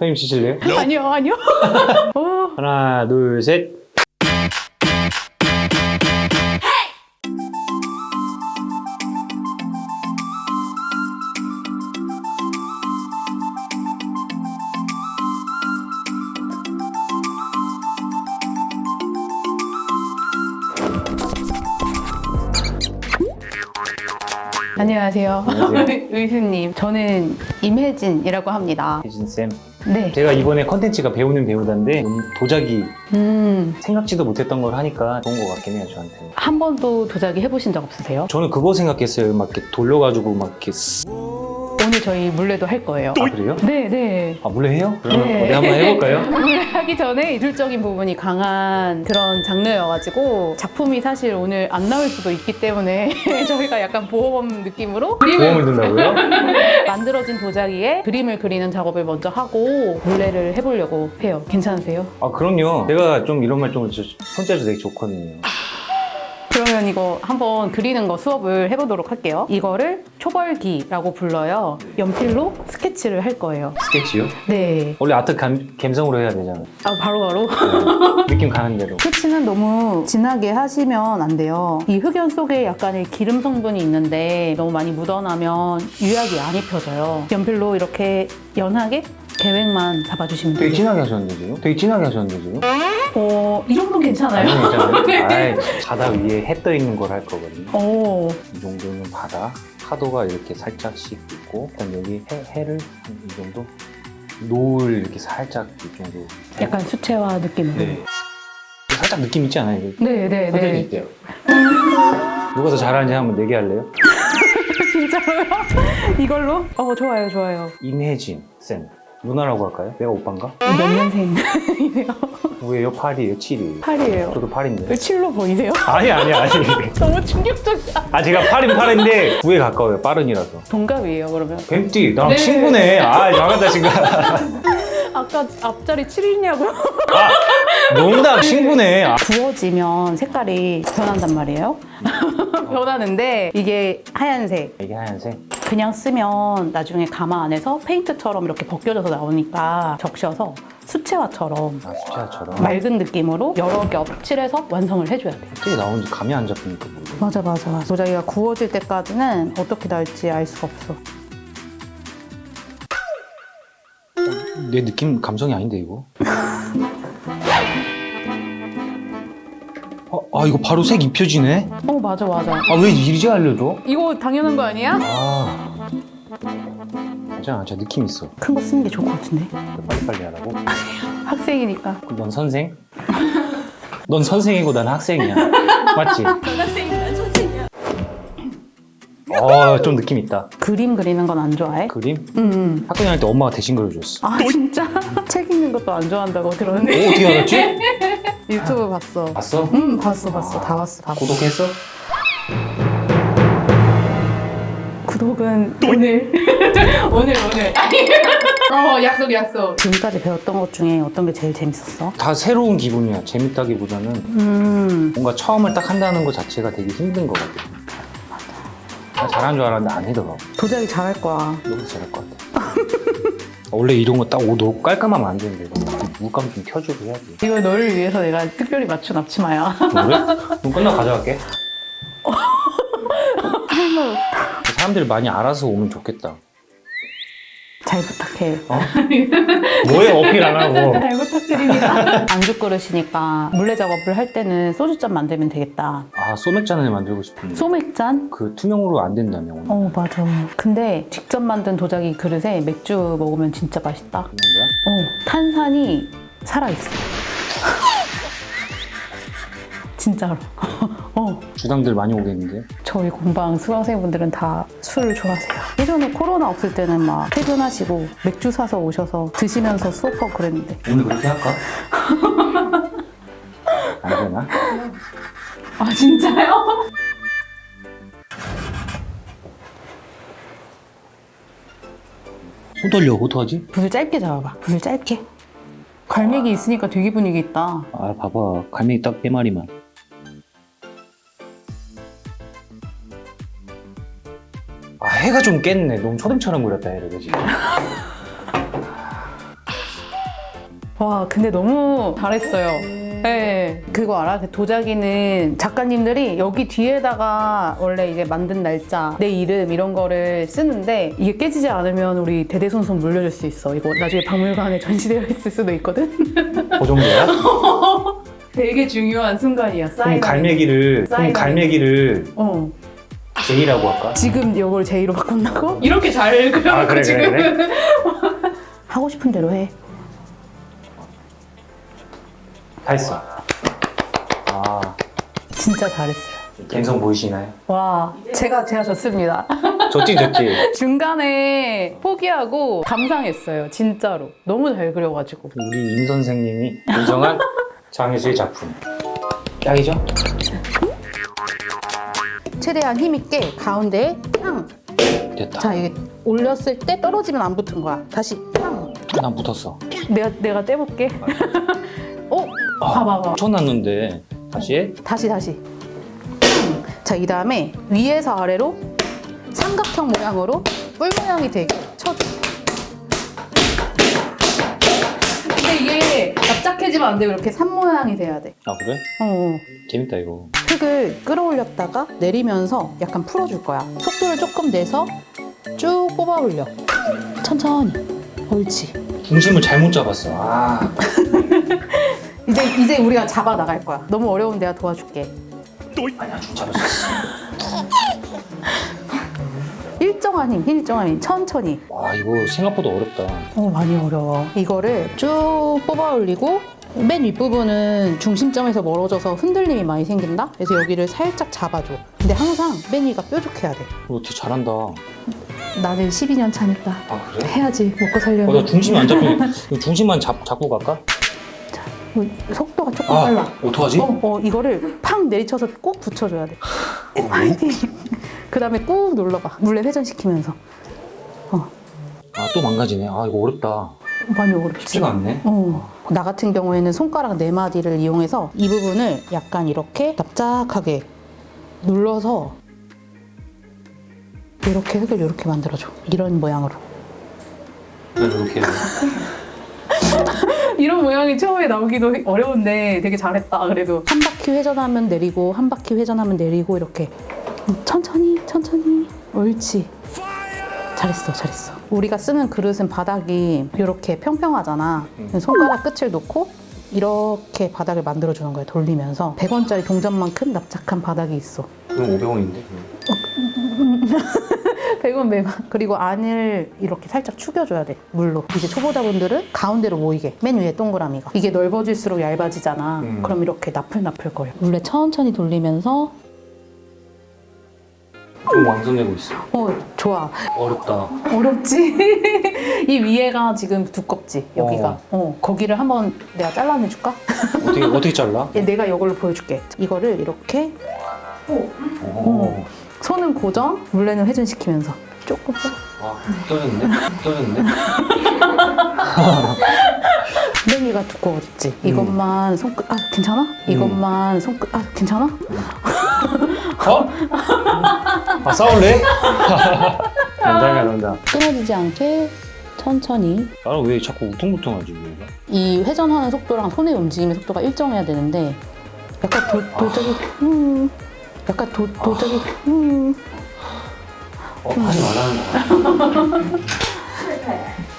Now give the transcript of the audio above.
선생님 치실래요? 아니요, 아니요. 어, 하나, 둘, 셋. 안녕하세요. 안녕하세요. 의수님. 저는 임혜진이라고 합니다. 혜진 쌤. 네. 제가 이번에 컨텐츠가 배우는 배우다인데 너무 도자기 음, 생각지도 못했던 걸 하니까 좋은 것 같긴 해요, 저한테는. 한 번도 도자기 해보신 적 없으세요? 저는 그거 생각했어요. 막 이렇게 돌려가지고 막 이렇게 쓰... 저희 물레도 할 거예요. 아, 그래요? 네, 네. 아, 물레 해요? 그러면 네. 어디 한번 해볼까요? 물레 하기 전에 이질적인 부분이 강한 그런 장르여가지고 작품이 사실 오늘 안 나올 수도 있기 때문에 저희가 약간 보험 느낌으로 보험을 든다고요? 만들어진 도자기에 그림을 그리는 작업을 먼저 하고 물레를 해보려고 해요. 괜찮으세요? 아, 그럼요. 제가 좀 이런 말 좀 손재주 되게 좋거든요. 그러면 이거 한번 그리는 거 수업을 해보도록 할게요. 이거를 초벌기라고 불러요. 연필로 스케치를 할 거예요. 스케치요? 네. 원래 아트 감, 감성으로 해야 되잖아요. 아, 바로바로. 느낌 가는 대로. 스케치는 너무 진하게 하시면 안 돼요. 이 흑연 속에 약간의 기름 성분이 있는데 너무 많이 묻어나면 유약이 안 입혀져요. 연필로 이렇게 연하게 계획만 잡아주시면 되게 돼요. 진하게 하셨는데 지금? 되게 진하게 하셨는데 지금? 어, 이 정도는 괜찮아요. 아니 네. 괜찮아요? 아이, 바다 위에 해 떠 있는 걸 할 거거든요. 오, 이 정도는 바다. 파도가 이렇게 살짝씩 있고 그다음 여기 해, 해를 한이 정도 노을 이렇게 살짝 이 정도 약간 수채화 느낌으로. 네. 살짝 느낌 있지 않아요? 이거? 네, 네, 네. 있대요. 누가 더 잘하는지 한번 내기할래요? 진짜로요? 이걸로? 어, 좋아요, 좋아요. 임혜진 쌤 누나라고 할까요? 내가 오빠인가? 몇 년생이세요? 왜요? 8이에요? 7이에요? 8이에요. 저도 8인데 7로 보이세요? 아니 아니 아니 너무 충격적이야. 아 제가 8인 8인데 9에 가까워요 빠른이라서 동갑이에요, 그러면. 뱀띠 나랑 네. 친구네 아 잘한다 친구 아까 앞자리 7이냐고요? 아 농담 친구네 아, 구워지면 색깔이 변한단 말이에요. 변하는데 이게 하얀색. 이게 하얀색 그냥 쓰면 나중에 가마 안에서 페인트처럼 이렇게 벗겨져서 나오니까 적셔서 수채화처럼 아 수채화처럼 맑은 느낌으로 여러 겹 칠해서 완성을 해줘야 돼요. 어떻게 나오는지 감이 안 잡히니까 맞아 맞아 맞아. 도자기가 구워질 때까지는 어떻게 나올지 알 수가 없어. 내 느낌 감성이 아닌데 이거 어, 아 이거 바로 색 입혀지네 어 맞아 맞아. 아 왜 이제 알려줘 이거 당연한 거 아니야? 아 괜찮아 저 느낌 있어 큰 거 쓰는 게 좋을 것 같은데. 빨리빨리 하라고 학생이니까. 넌 선생? 넌 선생이고 난 학생이야. 맞지? 어, 좀 느낌 있다. 그림 그리는 건 안 좋아해? 그림? 응. 응. 학교 다닐 때 엄마가 대신 그려줬어. 아 진짜? 책 읽는 것도 안 좋아한다고 오, 들었는데 어떻게 알았지? 유튜브 봤어. 봤어? 응 봤어 봤어 다 봤어 다 봤어. 구독했어? 구독은 오늘 오늘 오늘 어 약속 약속 지금까지 배웠던 것 중에 어떤 게 제일 재밌었어? 다 새로운 기분이야. 재밌다기보다는 음 뭔가 처음을 딱 한다는 것 자체가 되게 힘든 것 같아. 나 잘하는 줄 알았는데 아니더라고. 도자기 잘할 거야 너무 잘할 것 같아. 원래 이런 거딱 너무 깔끔하면 안 되는데 물감 좀 켜주고 해야지. 이거 너를 위해서 내가 특별히 맞춘 앞치마야 그래? 그럼 끝나고 가져갈게. 사람들이 많이 알아서 오면 좋겠다. 잘 부탁해 어? 뭐에 어필 안 하고. 잘 부탁드립니다 안주 그릇이니까 물레 작업을 할 때는 소주잔 만들면 되겠다 아, 소맥잔을 만들고 싶은데. 소맥잔? 그 투명으로 안 된다며, 오늘. 어 맞아 근데 직접 만든 도자기 그릇에 맥주 먹으면 진짜 맛있다 그런 거야? 어, 탄산이 살아있어. 진짜로. 어, 주당들 많이 오겠는데? 저희 공방 수강생분들은 다 술을 좋아하세요. 예전에 코로나 없을 때는 막 퇴근하시고 맥주 사서 오셔서 드시면서 수업하고 그랬는데. 오늘 그렇게 할까? 안 되나? 아, 진짜요? 손 떨려, 어떡하지? 붓을 짧게 잡아봐. 붓을 짧게. 갈매기 있으니까 되게 분위기 있다. 아, 봐봐. 갈매기 딱 네 마리만. 해가 좀 깼네. 너무 초딩처럼 그렸다, 그지? 와, 근데 너무 잘했어요. 네. 그거 알아? 그 도자기는 작가님들이 여기 뒤에다가 원래 이제 만든 날짜, 내 이름 이런 거를 쓰는데 이게 깨지지 않으면 우리 대대손손 물려줄 수 있어. 이거 나중에 박물관에 전시되어 있을 수도 있거든? 그 정도야? 되게 중요한 순간이야. 그럼. 갈매기를 그럼 갈매기를 어. 제이라고 할까? 지금 이걸 제이로 바꾼다고? 이렇게 잘 그려놓고 아, 그래, 지금. 그래? 하고 싶은 대로 해. 다 했어. 아 진짜 잘했어요. 감성 보이시나요? 와, 제가 제가 졌습니다. 좋지 좋지. 중간에 포기하고 감상했어요. 진짜로. 너무 잘 그려가지고. 우리 임 선생님이 인정한 장혜수의 작품. 짱이죠? 최대한 힘있게 가운데에 탕! 됐다. 자, 이게 올렸을 때 떨어지면 안 붙은 거야. 다시 탕! 난 붙었어. 내가, 내가 떼볼게. 어? 봐봐, 봐. 쳐놨는데 다시 해? 다시, 다시. 탕! 자, 이 다음에 위에서 아래로 삼각형 모양으로 뿔 모양이 되게 쳐줘. 근데 이게 납작해지면 안 돼요. 이렇게 산 모양이 돼야 돼. 아 그래? 어. 재밌다 이거. 흙을 끌어올렸다가 내리면서 약간 풀어줄 거야. 속도를 조금 내서 쭉 뽑아 올려. 천천히. 옳지. 중심을 잘못 잡았어. 아 이제 이제 우리가 잡아 나갈 거야. 너무 어려운 내가 도와줄게. 아니야 좀 잡았어. 일정한 힘, 일정한 힘. 천천히. 와 이거 생각보다 어렵다. 어 많이 어려워. 이거를 쭉 뽑아 올리고 맨 윗부분은 중심점에서 멀어져서 흔들림이 많이 생긴다. 그래서 여기를 살짝 잡아줘. 근데 항상 맨 위가 뾰족해야 돼. 너 되게 잘한다. 나는 12년 차니까 아 그래? 해야지 먹고 살려면. 어, 나 중심이 안 잡혀. 이거 중심만 잡, 잡고 갈까? 어, 속도가 조금 아 빨라. 어떡하지? 어, 어, 이거를 팍 내리쳐서 꼭 붙여줘야 돼. 화이팅! 그 다음에 꾹 눌러봐. 물레 회전시키면서. 어, 아또 망가지네. 아 이거 어렵다. 많이 어렵지. 쉽지가 않네. 어. 나 같은 경우에는 손가락 네 마디를 이용해서 이 부분을 약간 이렇게 납작하게 눌러서 이렇게 흙을 이렇게 만들어줘. 이런 모양으로. 이렇게. 이런 모양이 처음에 나오기도 어려운데 되게 잘했다 그래도 한 바퀴 회전하면 내리고 한 바퀴 회전하면 내리고 이렇게 음, 천천히 천천히 옳지 잘했어 잘했어. 우리가 쓰는 그릇은 바닥이 이렇게 평평하잖아. 손가락 끝을 놓고 이렇게 바닥을 만들어 주는 거야 돌리면서. 100원짜리 동전만큼 납작한 바닥이 있어. 그럼 500원인데? 100원 100원 그리고 안을 이렇게 살짝 축여줘야 돼 물로. 이제 초보자분들은 가운데로 모이게 맨 위에 동그라미가. 이게 넓어질수록 얇아지잖아. 음. 그럼 이렇게 나풀나풀 거려. 물에 천천히 돌리면서 좀 왕성되고 있어. 어 좋아 어렵다. 어렵지 이 위에가 지금 두껍지 여기가 어. 어. 거기를 한번 내가 잘라내줄까? 어떻게 어떻게 잘라? 얘 내가 이걸로 보여줄게 이거를 이렇게 오. 손은 고정 물레는 회전시키면서 조금 와 떨어졌네. 떨어졌네. 맨 위가 두꺼워졌지. 이것만 손끝 아 괜찮아? 이것만 손끝 아 괜찮아? 어? 아 싸울래? 난장이야 난장. 끊어지지 않게 천천히 나는 왜 자꾸 우퉁부퉁하지 우리가? 이 회전하는 속도랑 손의 움직임의 속도가 일정해야 되는데 약간 도, 도적이 음 약간 도, 도적이 음어 하지 말라는 거야.